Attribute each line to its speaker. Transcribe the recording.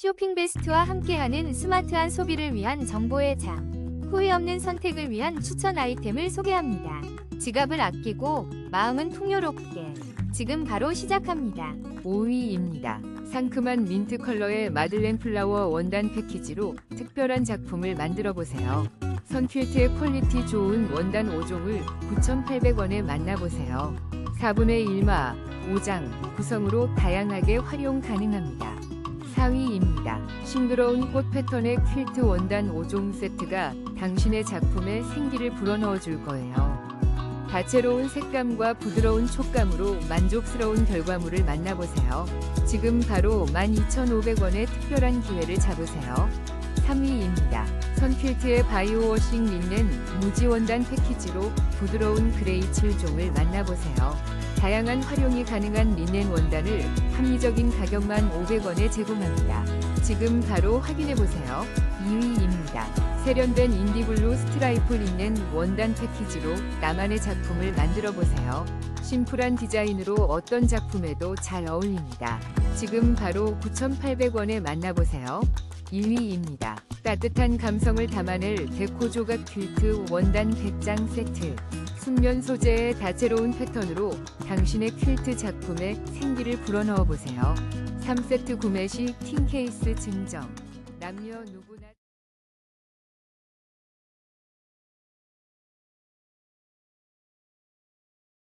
Speaker 1: 쇼핑 베스트와 함께하는 스마트한 소비를 위한 정보의 장. 후회 없는 선택을 위한 추천 아이템을 소개합니다. 지갑을 아끼고 마음은 풍요롭게. 지금 바로 시작합니다.
Speaker 2: 5위입니다. 상큼한 민트 컬러의 마들렌 플라워 원단 패키지로 특별한 작품을 만들어 보세요. 선퀼트의 퀄리티 좋은 원단 5종을 9,800원에 만나보세요. 4분의 1마, 5장 구성으로 다양하게 활용 가능합니다. 4위입니다. 싱그러운 꽃 패턴의 퀼트 원단 5종 세트가 당신의 작품에 생기를 불어넣어 줄 거예요. 다채로운 색감과 부드러운 촉감으로 만족스러운 결과물을 만나보세요. 지금 바로 12,500원의 특별한 기회를 잡으세요. 3위입니다. 선퀼트의 바이오워싱 린넨 무지원단 패키지로 부드러운 그레이 7종을 만나보세요. 다양한 활용이 가능한 린넨 원단을 합리적인 가격만 500원에 제공합니다. 지금 바로 확인해보세요. 2위입니다. 세련된 인디블루 스트라이프 린넨 원단 패키지로 나만의 작품을 만들어 보세요. 심플한 디자인으로 어떤 작품에도 잘 어울립니다. 지금 바로 9,800원에 만나보세요. 1위입니다. 따뜻한 감성을 담아낼 데코 조각 퀼트 원단 100장 세트. 순면 소재의 다채로운 패턴으로 당신의 퀼트 작품에 생기를 불어넣어 보세요. 3세트 구매 시틴 케이스 증정. 남녀 누구나